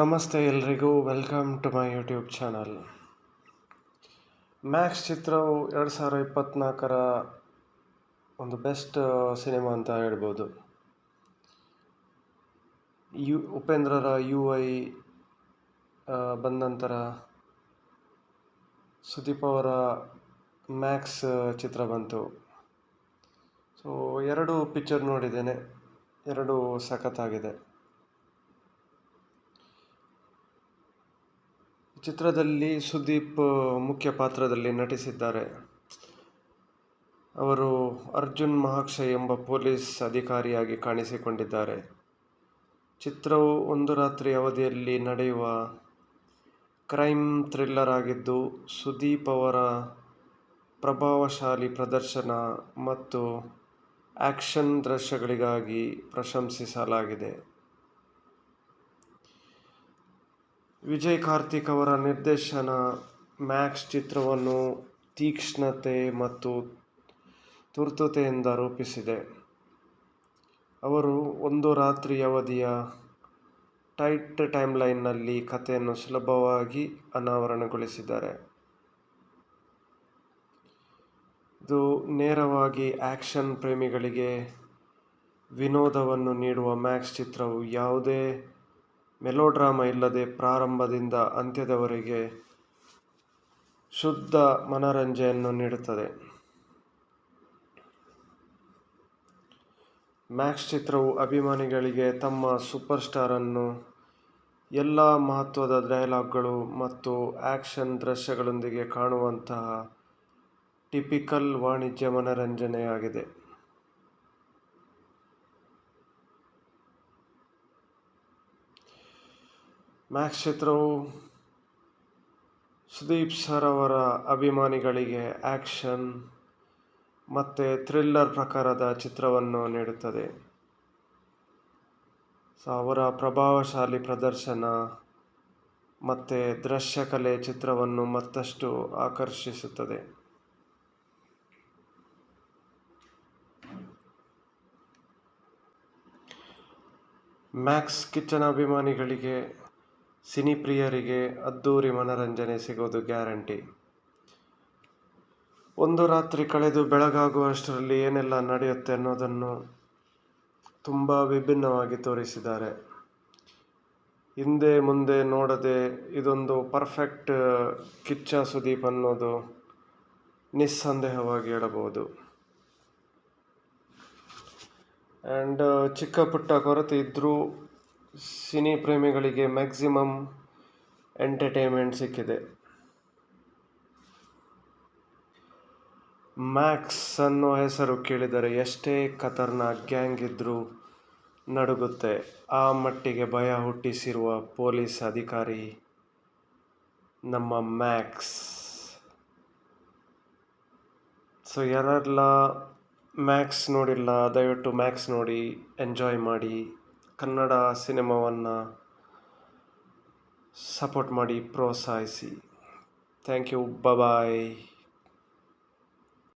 ನಮಸ್ತೆ ಎಲ್ರಿಗೂ, welcome to my YouTube channel. Max ಚಿತ್ರವು ಎರಡು ಸಾವಿರ ಇಪ್ಪತ್ನಾಲ್ಕರ ಒಂದು ಬೆಸ್ಟ್ ಸಿನಿಮಾ ಅಂತ ಹೇಳ್ಬೋದು. ಯು, ಉಪೇಂದ್ರರ ಯು ಐ ಬಂದ ನಂತರ ಸುದೀಪ್ ಅವರ ಮ್ಯಾಕ್ಸ್ ಚಿತ್ರ ಬಂತು. ಸೊ ಎರಡು ಪಿಕ್ಚರ್ ನೋಡಿದ್ದೇನೆ. ಎರಡು ಸಖತ್ತಾಗಿದೆ. ಚಿತ್ರದಲ್ಲಿ ಸುದೀಪ್ ಮುಖ್ಯ ಪಾತ್ರದಲ್ಲಿ ನಟಿಸಿದ್ದಾರೆ. ಅವರು ಅರ್ಜುನ್ ಮಹಾಕ್ಷಯ್ ಎಂಬ ಪೊಲೀಸ್ ಅಧಿಕಾರಿಯಾಗಿ ಕಾಣಿಸಿಕೊಂಡಿದ್ದಾರೆ. ಚಿತ್ರವು ಒಂದು ರಾತ್ರಿ ಅವಧಿಯಲ್ಲಿ ನಡೆಯುವ ಕ್ರೈಮ್ ಥ್ರಿಲ್ಲರ್ ಆಗಿದ್ದು, ಸುದೀಪ್ ಅವರ ಪ್ರಭಾವಶಾಲಿ ಪ್ರದರ್ಶನ ಮತ್ತು ಆ್ಯಕ್ಷನ್ ದೃಶ್ಯಗಳಿಗಾಗಿ ಪ್ರಶಂಸಿಸಲಾಗಿದೆ. ವಿಜಯ್ ಕಾರ್ತಿಕ್ ಅವರ ನಿರ್ದೇಶನ ಮ್ಯಾಕ್ಸ್ ಚಿತ್ರವನ್ನು ತೀಕ್ಷ್ಣತೆ ಮತ್ತು ತುರ್ತುತೆಯಿಂದ ರೂಪಿಸಿದೆ. ಅವರು ಒಂದು ರಾತ್ರಿ ಅವಧಿಯ ಟೈಟ್ ಟೈಮ್ಲೈನ್ನಲ್ಲಿ ಕಥೆಯನ್ನು ಸುಲಭವಾಗಿ ಅನಾವರಣಗೊಳಿಸಿದ್ದಾರೆ. ಇದು ನೇರವಾಗಿ ಆ್ಯಕ್ಷನ್ ಪ್ರೇಮಿಗಳಿಗೆ ವಿನೋದವನ್ನು ನೀಡುವ ಮ್ಯಾಕ್ಸ್ ಚಿತ್ರವು ಯಾವುದೇ ಮೆಲೋಡ್ರಾಮಾ ಇಲ್ಲದೆ ಪ್ರಾರಂಭದಿಂದ ಅಂತ್ಯದವರೆಗೆ ಶುದ್ಧ ಮನರಂಜನೆಯನ್ನು ನೀಡುತ್ತದೆ. ಮ್ಯಾಕ್ಸ್ ಚಿತ್ರವು ಅಭಿಮಾನಿಗಳಿಗೆ ತಮ್ಮ ಸೂಪರ್ ಸ್ಟಾರನ್ನು ಎಲ್ಲ ಮಹತ್ವದ ಡೈಲಾಗ್ಗಳು ಮತ್ತು ಆ್ಯಕ್ಷನ್ ದೃಶ್ಯಗಳೊಂದಿಗೆ ಕಾಣುವಂತಹ ಟಿಪಿಕಲ್ ವಾಣಿಜ್ಯ ಮನರಂಜನೆಯಾಗಿದೆ. ಮ್ಯಾಕ್ಸ್ ಚಿತ್ರವು ಸುದೀಪ್ ಸರ್ ಅವರ ಅಭಿಮಾನಿಗಳಿಗೆ ಆ್ಯಕ್ಷನ್ ಮತ್ತು ಥ್ರಿಲ್ಲರ್ ಪ್ರಕಾರದ ಚಿತ್ರವನ್ನು ನೀಡುತ್ತದೆ. ಸೊ, ಅವರ ಪ್ರಭಾವಶಾಲಿ ಪ್ರದರ್ಶನ ಮತ್ತು ದೃಶ್ಯಕಲೆ ಚಿತ್ರವನ್ನು ಮತ್ತಷ್ಟು ಆಕರ್ಷಿಸುತ್ತದೆ. ಮ್ಯಾಕ್ಸ್ ಕಿಚನ್ ಅಭಿಮಾನಿಗಳಿಗೆ ಸಿನಿಪ್ರಿಯರಿಗೆ ಅದ್ದೂರಿ ಮನರಂಜನೆ ಸಿಗೋದು ಗ್ಯಾರಂಟಿ. ಒಂದು ರಾತ್ರಿ ಕಳೆದು ಬೆಳಗಾಗುವಷ್ಟರಲ್ಲಿ ಏನೆಲ್ಲ ನಡೆಯುತ್ತೆ ಅನ್ನೋದನ್ನು ತುಂಬ ವಿಭಿನ್ನವಾಗಿ ತೋರಿಸಿದ್ದಾರೆ. ಹಿಂದೆ ಮುಂದೆ ನೋಡದೆ ಇದೊಂದು ಪರ್ಫೆಕ್ಟ್, ಕಿಚ್ಚ ಸುದೀಪ್ ಅನ್ನೋದು ನಿಸ್ಸಂದೇಹವಾಗಿ ಹೇಳಬಹುದು ಆ್ಯಂಡ್ ಚಿಕ್ಕ ಪುಟ್ಟ ಕೊರತೆ ಇದ್ದರೂ ಸಿನಿ ಪ್ರೇಮಿಗಳಿಗೆ ಮ್ಯಾಕ್ಸಿಮಮ್ ಎಂಟರ್ಟೈನ್ಮೆಂಟ್ ಸಿಕ್ಕಿದೆ. ಮ್ಯಾಕ್ಸ್ ಅನ್ನೋ ಹೆಸರು ಕೇಳಿದರೆ ಎಷ್ಟೇ ಖತರ್ನಾಕ್ ಗ್ಯಾಂಗ್ ಇದ್ದರೂ ನಡುಗುತ್ತೆ. ಆ ಮಟ್ಟಿಗೆ ಭಯ ಹುಟ್ಟಿಸಿರುವ ಪೊಲೀಸ್ ಅಧಿಕಾರಿ ನಮ್ಮ ಮ್ಯಾಕ್ಸ್. ಸೊ, ಯಾರೆಲ್ಲ ಮ್ಯಾಕ್ಸ್ ನೋಡಿಲ್ಲ, ದಯವಿಟ್ಟು ಮ್ಯಾಕ್ಸ್ ನೋಡಿ, ಎಂಜಾಯ್ ಮಾಡಿ. ಕನ್ನಡ ಸಿನಿಮಾವನ್ನು ಸಪೋರ್ಟ್ ಮಾಡಿ ಪ್ರೋತ್ಸಾಹಿಸಿ. Thank you bye